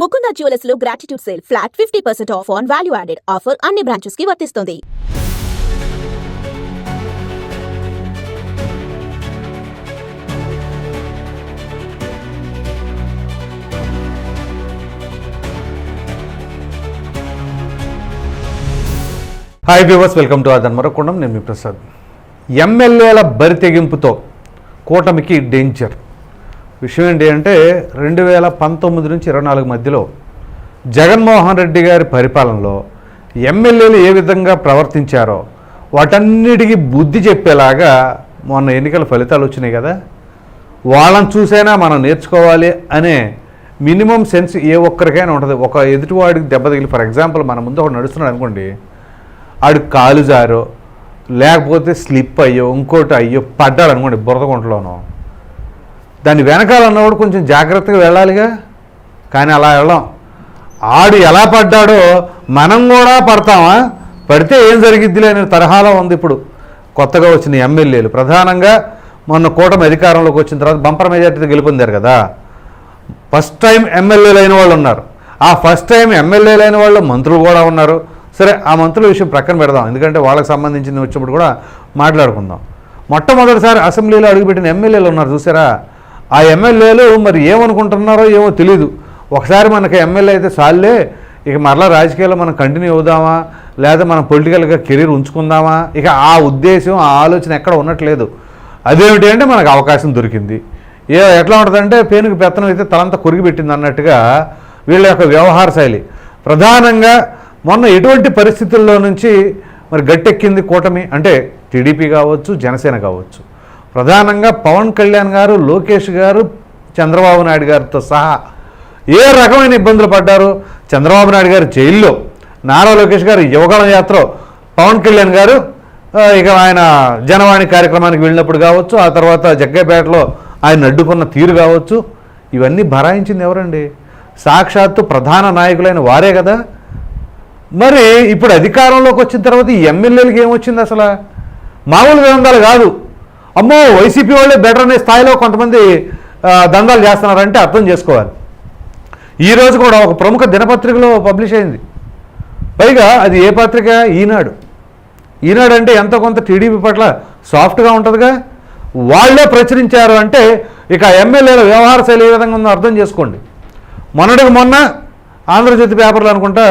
Mukunda జ్యువెలర్స్లో gratitude sale flat fifty percent off on value added offer అన్ని బ్రాంచెస్కి వర్తిస్తుంది. Hi viewers welcome to అదన్ మరొకొండం నేను మీ ప్రసాద్. ఎమ్మెల్యేల బరి తెగింపుతో కూటమికి డేంజర్ విషయం ఏంటి అంటే రెండు వేల పంతొమ్మిది నుంచి ఇరవై నాలుగు మధ్యలో జగన్మోహన్ రెడ్డి గారి పరిపాలనలో ఎమ్మెల్యేలు ఏ విధంగా ప్రవర్తించారో వాటన్నిటికీ బుద్ధి చెప్పేలాగా మొన్న ఎన్నికల ఫలితాలు వచ్చినాయి కదా. వాళ్ళని చూసైనా మనం నేర్చుకోవాలి అనే మినిమం సెన్స్ ఏ ఒక్కరికైనా ఉంటుంది. ఒక ఎదుటివాడికి దెబ్బ తగిలి ఫర్ ఎగ్జాంపుల్ మన ముందు ఒకటి నడుస్తున్నాడు అనుకోండి ఆడు కాలు జారో లేకపోతే స్లిప్ అయ్యో ఇంకోటి అయ్యో పడ్డాడు అనుకోండి బురదగుంటలోనో దాన్ని దాని వెనకాల ఉన్నవాడు కొంచెం జాగ్రత్తగా వెళ్ళాలిగా? కానీ అలా వెళ్ళాం. ఆడు ఎలా పడ్డాడో మనం కూడా పడతామా? పడితే ఏం జరిగిద్దిలే అనే తరహాలో ఉంది ఇప్పుడు కొత్తగా వచ్చిన ఎమ్మెల్యేలు. ప్రధానంగా మొన్న కూటమి అధికారంలోకి వచ్చిన తర్వాత బంపర్ మెజార్టీతో గెలుపొందారు కదా. ఫస్ట్ టైం ఎమ్మెల్యేలు అయిన వాళ్ళు ఉన్నారు. ఆ ఫస్ట్ టైం ఎమ్మెల్యేలు అయిన వాళ్ళు మంత్రులు కూడా ఉన్నారు. సరే ఆ మంత్రుల విషయం ప్రక్కన పెడదాం. ఎందుకంటే వాళ్ళకి సంబంధించింది వచ్చినప్పుడు కూడా మాట్లాడుకుందాం. మొట్టమొదటిసారి అసెంబ్లీలో అడుగుపెట్టిన ఎమ్మెల్యేలు ఉన్నారు చూసారా? ఆ ఎమ్మెల్యేలు మరి ఏమనుకుంటున్నారో ఏమో తెలియదు ఒకసారి మనకి ఎమ్మెల్యే అయితే చాలే ఇక మరలా రాజకీయాల్లో మనం కంటిన్యూ అవుదామా? లేదా మనం పొలిటికల్గా కెరీర్ ఉంచుకుందామా? ఇక ఆ ఉద్దేశం ఆ ఆలోచన ఎక్కడ ఉన్నట్లేదు. అదేమిటి అంటే మనకు అవకాశం దొరికింది. ఏ ఎట్లా ఉంటుందంటే పేనుకు పెత్తనం అయితే తలంతా కొరిగిపెట్టింది అన్నట్టుగా వీళ్ళ యొక్క వ్యవహార శైలి. ప్రధానంగా మొన్న ఎటువంటి పరిస్థితుల్లో నుంచి మరి గట్టెక్కింది కూటమి అంటే టీడీపీ కావచ్చు జనసేన కావచ్చు. ప్రధానంగా పవన్ కళ్యాణ్ గారు లోకేష్ గారు చంద్రబాబు నాయుడు గారితో సహా ఏ రకమైన ఇబ్బందులు పడ్డారు? చంద్రబాబు నాయుడు గారు జైల్లో. నారా లోకేష్ గారు యువగణ యాత్ర పవన్ కళ్యాణ్ గారు ఇక ఆయన జనవాణి కార్యక్రమానికి వెళ్ళినప్పుడు కావచ్చు ఆ తర్వాత జగ్గైపేటలో ఆయన అడ్డుకున్న తీరు కావచ్చు ఇవన్నీ భరాయించింది ఎవరండి? సాక్షాత్తు ప్రధాన నాయకులైన వారే కదా. మరి ఇప్పుడు అధికారంలోకి వచ్చిన తర్వాత ఈ ఎమ్మెల్యేలకి ఏమొచ్చింది అసలు? మామూలు దందాలు కాదు. అమ్మో వైసీపీ వాళ్ళే బెటర్ అనే స్థాయిలో కొంతమంది దందాలు చేస్తున్నారంటే అర్థం చేసుకోవాలి. ఈరోజు కూడా ఒక ప్రముఖ దినపత్రికలో పబ్లిష్ అయింది. పైగా అది ఏ పత్రిక? ఈనాడు. ఈనాడు అంటే ఎంతో కొంత టీడీపీ పట్ల సాఫ్ట్గా ఉంటుందిగా? వాళ్ళే ప్రచురించారు అంటే ఇక ఎమ్మెల్యేల వ్యవహార శైలి ఏ విధంగా ఉందో అర్థం చేసుకోండి. మొన్నటికి మొన్న ఆంధ్రజ్యోతి పేపర్లు అనుకుంటా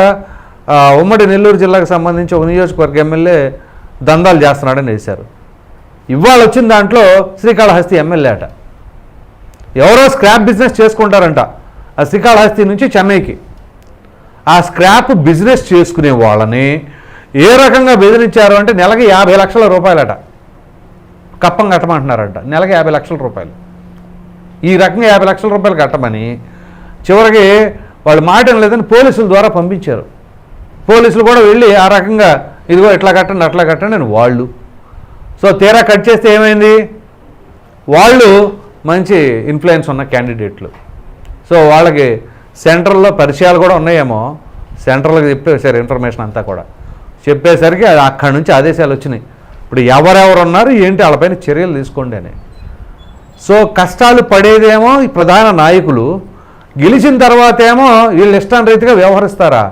ఉమ్మడి నెల్లూరు జిల్లాకు సంబంధించి ఒక నియోజకవర్గ ఎమ్మెల్యే దందాలు చేస్తున్నాడని వేశారు. ఇవాళ వచ్చిన దాంట్లో శ్రీకాళహస్తి ఎమ్మెల్యే అట. ఎవరో స్క్రాప్ బిజినెస్ చేసుకుంటారంట. ఆ శ్రీకాళహస్తి నుంచి చెన్నైకి. ఆ స్క్రాప్ బిజినెస్ చేసుకునే వాళ్ళని ఏ రకంగా బెదిరించారు అంటే నెలకి యాభై లక్షల రూపాయలట. కప్పం కట్టమంటున్నారంట. నెలకి యాభై లక్షల రూపాయలు. ఈ రకంగా యాభై లక్షల రూపాయలు కట్టమని చివరికి వాళ్ళు మాట లేదని పోలీసుల ద్వారా పంపించారు. పోలీసులు కూడా వెళ్ళి ఆ రకంగా ఇదిగో ఇట్లా కట్టండి అట్లా కట్టండి అని వాళ్ళు సో తీరా కట్ చేస్తే ఏమైంది? వాళ్ళు మంచి ఇన్ఫ్లుయెన్స్ ఉన్న క్యాండిడేట్లు సో వాళ్ళకి సెంట్రల్లో పరిచయాలు కూడా ఉన్నాయేమో. సెంట్రల్కి చెప్పేశారు ఇన్ఫర్మేషన్ అంతా కూడా. చెప్పేసరికి అది అక్కడి నుంచి ఆదేశాలు వచ్చినాయి. ఇప్పుడు ఎవరెవరు ఉన్నారు ఏంటి వాళ్ళపైన చర్యలు తీసుకోండి అని. సో కష్టాలు పడేదేమో ఈ ప్రధాన నాయకులు. గెలిచిన తర్వాత ఏమో వీళ్ళు ఇష్టాన్ రీతిగా వ్యవహరిస్తారా?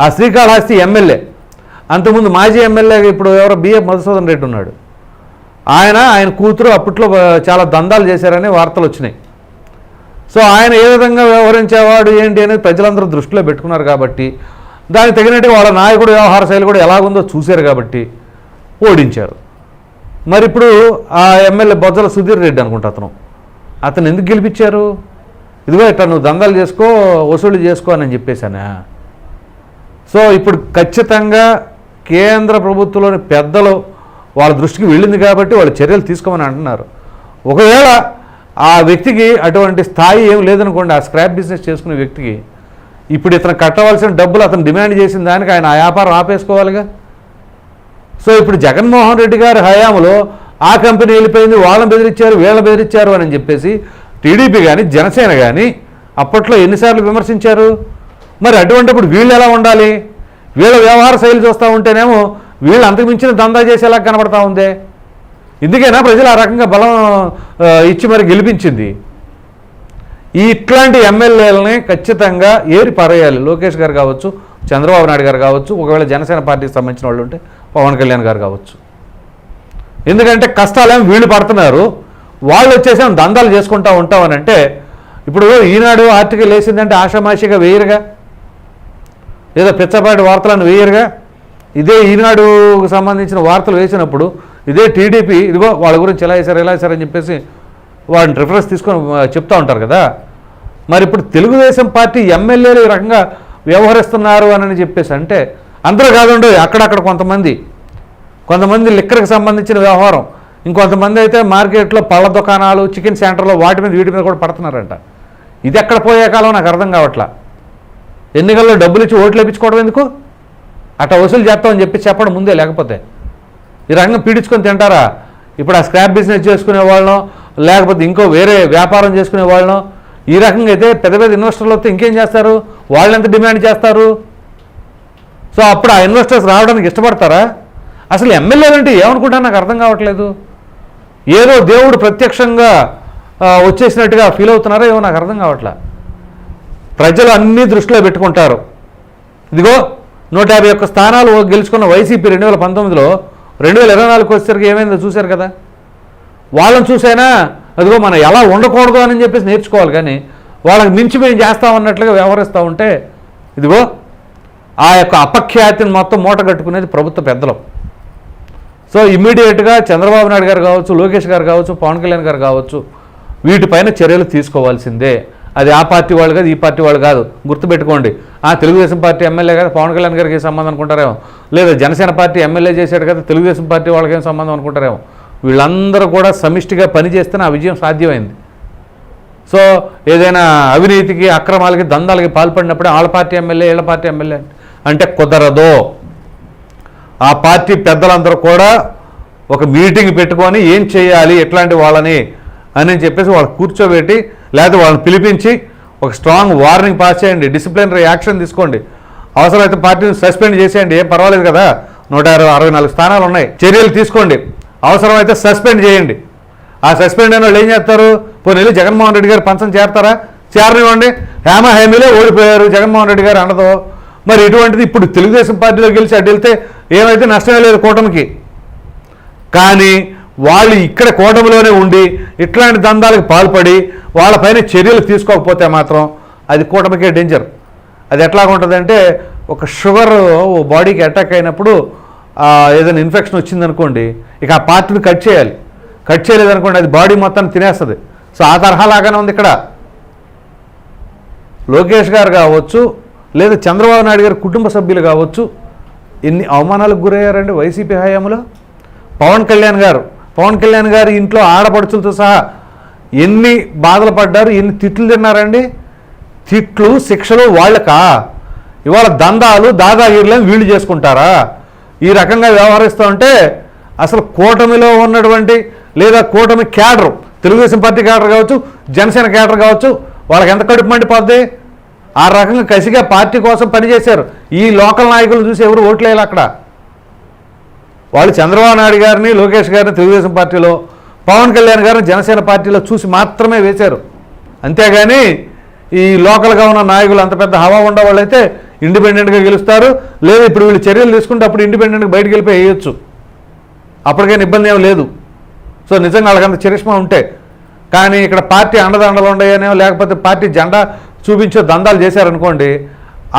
ఆ శ్రీకాళహస్తి ఎమ్మెల్యే అంతకుముందు మాజీ ఎమ్మెల్యే ఇప్పుడు ఎవరో బిఏ మధుసూదన్ రెడ్డి ఉన్నాడు. ఆయన ఆయన కూతురు అప్పట్లో చాలా దందాలు చేశారని వార్తలు వచ్చినాయి. సో ఆయన ఏ విధంగా వ్యవహరించేవాడు ఏంటి అనేది ప్రజలందరూ దృష్టిలో పెట్టుకున్నారు కాబట్టి దానికి తగినట్టు వాళ్ళ నాయకుడు వ్యవహార శైలి కూడా ఎలాగుందో చూశారు కాబట్టి ఓడించారు. మరి ఇప్పుడు ఆ ఎమ్మెల్యే బొజ్జల సుధీర్ రెడ్డి అనుకుంటా అతను. అతను ఎందుకు గెలిపించారు? ఇదిగో ఇట్లా నువ్వు దందాలు చేసుకో వసూలు చేసుకో అని చెప్పేశానా? సో ఇప్పుడు ఖచ్చితంగా కేంద్ర ప్రభుత్వంలోని పెద్దలు వాళ్ళ దృష్టికి వెళ్ళింది కాబట్టి వాళ్ళు చర్యలు తీసుకోమని అంటున్నారు. ఒకవేళ ఆ వ్యక్తికి అటువంటి స్థాయి ఏం లేదనుకోండి ఆ స్క్రాప్ బిజినెస్ చేసుకునే వ్యక్తికి ఇప్పుడు ఇతను కట్టవలసిన డబ్బులు అతను డిమాండ్ చేసిన దానికి ఆయన ఆ వ్యాపారం ఆపేసుకోవాలిగా? సో ఇప్పుడు జగన్మోహన్ రెడ్డి గారి హయాంలో ఆ కంపెనీ వెళ్ళిపోయింది వాళ్ళని బెదిరించారు వీళ్ళని బెదిరించారు అని చెప్పేసి టీడీపీ కానీ జనసేన కానీ అప్పట్లో ఎన్నిసార్లు విమర్శించారు? మరి అటువంటిప్పుడు వీళ్ళు ఎలా ఉండాలి? వీళ్ళ వ్యవహార శైలి చూస్తూ ఉంటేనేమో వీళ్ళు అంతకు మించిన దందా చేసేలా కనబడతా ఉందే. ఎందుకైనా ప్రజలు ఆ రకంగా బలం ఇచ్చి మరి గెలిపించింది. ఈ ఇట్లాంటి ఎమ్మెల్యేలని ఖచ్చితంగా ఏరి పారేయాలి. లోకేష్ గారు కావచ్చు చంద్రబాబు నాయుడు గారు కావచ్చు ఒకవేళ జనసేన పార్టీకి సంబంధించిన వాళ్ళు ఉంటే పవన్ కళ్యాణ్ గారు కావచ్చు. ఎందుకంటే కష్టాలేం వీళ్ళు పడుతున్నారు. వాళ్ళు వచ్చేసి దందాలు చేసుకుంటా ఉంటామని అంటే ఇప్పుడు ఈనాడు ఆర్టికల్ వేసిందంటే ఆషామాషిగా వేయరుగా. ఏదో పిచ్చపాటి వార్తలను వేయరుగా. ఇదే ఈనాడుకు సంబంధించిన వార్తలు వేసినప్పుడు ఇదే టీడీపీ ఇదిగో వాళ్ళ గురించి ఎలా వేశారు ఎలా వేశారని చెప్పేసి వాడిని రిఫరెన్స్ తీసుకొని చెప్తూ చెప్తా ఉంటారు కదా. మరి ఇప్పుడు తెలుగుదేశం పార్టీ ఎమ్మెల్యేలు ఈ రకంగా వ్యవహరిస్తున్నారు అని చెప్పేసి అంటే అందరూ కాదండి అక్కడక్కడ కొంతమంది. కొంతమంది లిక్కర్కి సంబంధించిన వ్యవహారం. ఇంకొంతమంది అయితే మార్కెట్లో పళ్ళ దుకాణాలు చికెన్ సెంటర్లో వాటి మీద వీటి మీద కూడా పడుతున్నారంట. ఇది ఎక్కడ పోయే కాలం నాకు అర్థం కావట్లా. ఎన్నికల్లో డబ్బులు ఇచ్చి ఓట్లు వేయించుకోవడం ఎందుకు? అట్లా వసూలు చేస్తామని చెప్పి చెప్పడం ముందే లేకపోతే. ఈ రకంగా పీడించుకొని తింటారా? ఇప్పుడు ఆ స్క్రాప్ బిజినెస్ చేసుకునే వాళ్ళం లేకపోతే ఇంకో వేరే వ్యాపారం చేసుకునే వాళ్ళం. ఈ రకంగా అయితే పెద్ద పెద్ద ఇన్వెస్టర్లు వస్తే ఇంకేం చేస్తారు? వాళ్ళు ఎంత డిమాండ్ చేస్తారు? సో అప్పుడు ఆ ఇన్వెస్టర్స్ రావడానికి ఇష్టపడతారా? అసలు ఎమ్మెల్యేలు అంటే ఏమనుకుంటా నాకు అర్థం కావట్లేదు. ఏదో దేవుడు ప్రత్యక్షంగా వచ్చేసినట్టుగా ఫీల్ అవుతున్నారో ఏమో నాకు అర్థం కావట్లే. ప్రజలు అన్ని దృష్టిలో పెట్టుకుంటారు. ఇదిగో నూట యాభై ఒక్క స్థానాలు గెలుచుకున్న వైసీపీ రెండు వేల పంతొమ్మిదిలో రెండు వేల ఇరవై నాలుగు వచ్చేసరికి ఏమైందో చూశారు కదా? వాళ్ళని చూసైనా అదిగో మనం ఎలా ఉండకూడదు అని చెప్పేసి నేర్చుకోవాలి కానీ వాళ్ళకి మించి మేము చేస్తామన్నట్లుగా వ్యవహరిస్తూ ఉంటే ఇదిగో ఆ యొక్క అపఖ్యాతిని మొత్తం మూట కట్టుకునేది ప్రభుత్వ పెద్దలు. సో ఇమ్మీడియట్గా చంద్రబాబు నాయుడు గారు కావచ్చు లోకేష్ గారు కావచ్చు పవన్ కళ్యాణ్ గారు కావచ్చు వీటిపైన చర్యలు తీసుకోవాల్సిందే. అది ఆ పార్టీ వాళ్ళు కాదు ఈ పార్టీ వాళ్ళు కాదు. గుర్తుపెట్టుకోండి. ఆ తెలుగుదేశం పార్టీ ఎమ్మెల్యే కదా పవన్ కళ్యాణ్ గారికి ఏ సంబంధం అనుకుంటారేమో? లేదా జనసేన పార్టీ ఎమ్మెల్యే చేశాడు కదా తెలుగుదేశం పార్టీ వాళ్ళకి ఏం సంబంధం అనుకుంటారేమో? వీళ్ళందరూ కూడా సమిష్టిగా పనిచేస్తేనే ఆ విజయం సాధ్యమైంది. సో ఏదైనా అవినీతికి అక్రమాలకి దందాలకి పాల్పడినప్పుడే వాళ్ళ పార్టీ ఎమ్మెల్యే వీళ్ళ పార్టీ ఎమ్మెల్యే అంటే కుదరదు. ఆ పార్టీ పెద్దలందరూ కూడా ఒక మీటింగ్ పెట్టుకొని ఏం చేయాలి ఎట్లాంటి వాళ్ళని అని చెప్పేసి వాళ్ళు కూర్చోబెట్టి లేకపోతే వాళ్ళని పిలిపించి ఒక స్ట్రాంగ్ వార్నింగ్ పాస్ చేయండి డిసిప్లినరీ యాక్షన్ తీసుకోండి. అవసరమైతే పార్టీని సస్పెండ్ చేసేయండి ఏం పర్వాలేదు కదా. నూట అరవై అరవై నాలుగు స్థానాలు ఉన్నాయి. చర్యలు తీసుకోండి. అవసరమైతే సస్పెండ్ చేయండి. ఆ సస్పెండ్ అయిన వాళ్ళు ఏం చేస్తారు? పోనీ వెళ్ళి జగన్మోహన్ రెడ్డి గారు పంచం చేరతారా? చేరనివ్వండి. హేమ హేమీలే ఓడిపోయారు జగన్మోహన్ రెడ్డి గారు అనదో. మరి ఇటువంటిది ఇప్పుడు తెలుగుదేశం పార్టీలో గెలిచి అడ్డు వెళ్తే ఏమైతే నష్టమే లేదు కూటమికి. కానీ వాళ్ళు ఇక్కడ కూటమిలోనే ఉండి ఇట్లాంటి దందాలకు పాల్పడి వాళ్ళపైన చర్యలు తీసుకోకపోతే మాత్రం అది కూటమికే డేంజర్ అది ఎట్లాగుంటుందంటే ఒక షుగర్ బాడీకి అటాక్ అయినప్పుడు ఏదైనా ఇన్ఫెక్షన్ వచ్చిందనుకోండి ఇక ఆ పార్టీని కట్ చేయాలి. కట్ చేయలేదనుకోండి అది బాడీ మొత్తాన్ని తినేస్తుంది. సో ఆ తరహా లాగానే ఉంది ఇక్కడ. లోకేష్ గారు కావచ్చు లేదా చంద్రబాబు నాయుడు గారి కుటుంబ సభ్యులు కావచ్చు ఎన్ని అవమానాలకు గురయ్యారండి వైసీపీ హయాంలో? పవన్ కళ్యాణ్ గారు. పవన్ కళ్యాణ్ గారి ఇంట్లో ఆడపడుచులతో సహా ఎన్ని బాధలు పడ్డారు ఎన్ని తిట్లు తిన్నారండి? తిట్లు శిక్షలు వాళ్ళకా? ఇవాళ దందాలు దాదాగిరిలో వీళ్ళు చేసుకుంటారా? ఈ రకంగా వ్యవహరిస్తూ ఉంటే అసలు కూటమిలో ఉన్నటువంటి లేదా కూటమి క్యాడర్ తెలుగుదేశం పార్టీ క్యాడర్ కావచ్చు జనసేన క్యాడర్ కావచ్చు వాళ్ళకి ఎంత కడుపు మండిపోద్ది? ఆ రకంగా కసిగా పార్టీ కోసం పనిచేశారు. ఈ లోకల్ నాయకులు చూసి ఎవరు ఓట్లేయాలి అక్కడ? వాళ్ళు చంద్రబాబు నాయుడు గారిని లోకేష్ గారిని తెలుగుదేశం పార్టీలో పవన్ కళ్యాణ్ గారిని జనసేన పార్టీలో చూసి మాత్రమే వేశారు. అంతేగాని ఈ లోకల్గా ఉన్న నాయకులు అంత పెద్ద హవా ఉండే వాళ్ళైతే ఇండిపెండెంట్గా గెలుస్తారు. లేదు ఇప్పుడు వీళ్ళు చర్యలు తీసుకుంటే అప్పుడు ఇండిపెండెంట్గా బయటకు వెళ్ళిపోయి వేయొచ్చు. అప్పటికైనా ఇబ్బంది ఏం లేదు. సో నిజంగా వాళ్ళకంత చరిష్మా ఉంటే. కానీ ఇక్కడ పార్టీ అండదండలు ఉన్నాయనో లేకపోతే పార్టీ జెండా చూపించే దందాలు చేశారనుకోండి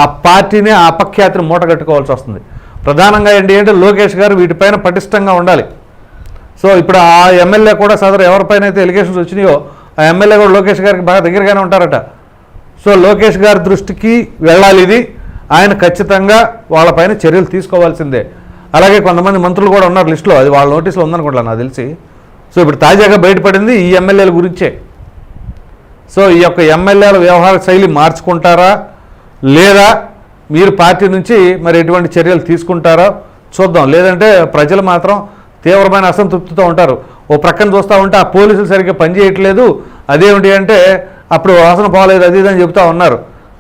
ఆ పార్టీని ఆ అపఖ్యాతిని మూటగట్టుకోవాల్సి వస్తుంది. ప్రధానంగా ఏంటి అంటే లోకేష్ గారు వీటిపైన పటిష్టంగా ఉండాలి. సో ఇప్పుడు ఆ ఎమ్మెల్యే కూడా సదరు ఎవరిపైన అయితే ఎలిగేషన్స్ వచ్చినాయో ఆ ఎమ్మెల్యే కూడా లోకేష్ గారికి బాగా దగ్గరగానే ఉంటారట. సో లోకేష్ గారి దృష్టికి వెళ్ళాలి ఇది. ఆయన ఖచ్చితంగా వాళ్ళపైన చర్యలు తీసుకోవాల్సిందే. అలాగే కొంతమంది మంత్రులు కూడా ఉన్నారు లిస్టులో. అది వాళ్ళ నోటీసులో ఉందనుకుంటా నాకు తెలిసి. సో ఇప్పుడు తాజాగా బయటపడింది ఈ ఎమ్మెల్యేల గురించే. సో ఈ యొక్క ఎమ్మెల్యేల వ్యవహార శైలి మార్చుకుంటారా? లేదా మీరు పార్టీ నుంచి మరి ఎటువంటి చర్యలు తీసుకుంటారో చూద్దాం. లేదంటే ప్రజలు మాత్రం తీవ్రమైన అసంతృప్తితో ఉంటారు. ఓ ప్రక్కన చూస్తూ ఉంటే ఆ పోలీసులు సరిగ్గా పనిచేయట్లేదు అదేమిటి అంటే అప్పుడు వాసన పోలేదు అది ఇదని అని ఉన్నారు.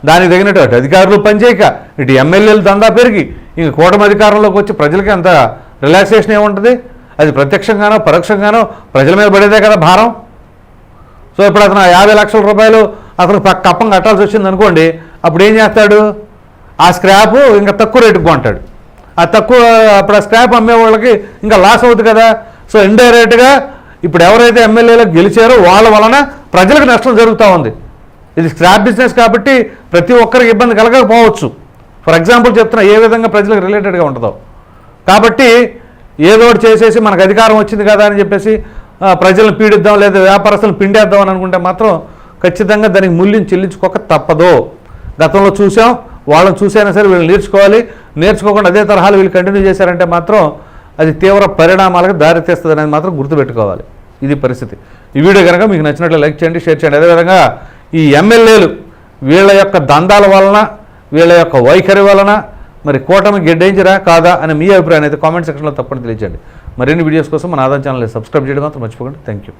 దానికి తగినటువంటి అధికారులు పనిచేయక ఇటు ఎమ్మెల్యేలు దందా పెరిగి ఇంక కూటమి అధికారంలోకి వచ్చి ప్రజలకి అంత రిలాక్సేషన్ ఏముంటుంది? అది ప్రత్యక్షంగానో పరోక్షంగానో ప్రజల మీద పడేదే కదా భారం. సో ఇప్పుడు అతను యాభై లక్షల రూపాయలు అతను కప్పం కట్టాల్సి వచ్చింది అనుకోండి అప్పుడు ఏం చేస్తాడు? ఆ స్క్రాప్ ఇంకా తక్కువ రేటుకి కొంటాడు. ఆ తక్కువ అప్పుడు ఆ స్క్రాప్ అమ్మే వాళ్ళకి ఇంకా లాస్ అవుతుంది కదా. సో ఇండైరెక్ట్గా ఇప్పుడు ఎవరైతే ఎమ్మెల్యేలు గెలిచారో వాళ్ళ వలన ప్రజలకు నష్టం జరుగుతూ ఉంది. ఇది స్క్రాప్ బిజినెస్ కాబట్టి ప్రతి ఒక్కరికి ఇబ్బంది కలగకపోవచ్చు. ఫర్ ఎగ్జాంపుల్ చెప్తున్నా ఏ విధంగా ప్రజలకు రిలేటెడ్గా ఉంటుందో. కాబట్టి ఏదో ఒకటి చేసేసి మనకు అధికారం వచ్చింది కదా అని చెప్పేసి ప్రజలను పీడిద్దాం లేదా వ్యాపారస్తులను పిండేద్దాం అని అనుకుంటే మాత్రం ఖచ్చితంగా దానికి మూల్యం చెల్లించుకోక తప్పదు. గతంలో చూసాం వాళ్ళని చూసైనా సరే వీళ్ళు నేర్చుకోవాలి. నేర్చుకోకుండా అదే తరహాలు వీళ్ళు కంటిన్యూ చేశారంటే మాత్రం అది తీవ్ర పరిణామాలకు దారితీస్తుంది అనేది మాత్రం గుర్తుపెట్టుకోవాలి. ఇది పరిస్థితి. ఈ వీడియో కనుక మీకు నచ్చినట్లు లైక్ చేయండి షేర్ చేయండి. అదేవిధంగా ఈ ఎమ్మెల్యేలు వీళ్ళ యొక్క దందాల వలన వీళ్ళ యొక్క వైఖరి వలన మరి కూటమి గెడ్డేంచరా కాదా అని మీ అభిప్రాయం అయితే కామెంట్ సెక్షన్లో తప్పని తెలియజేయండి మరిన్ని వీడియోస్ కోసం మన ఆదాయం ఛానల్ సబ్స్క్రైబ్ చేయడం మాత్రం మర్చిపోకండి. Thank you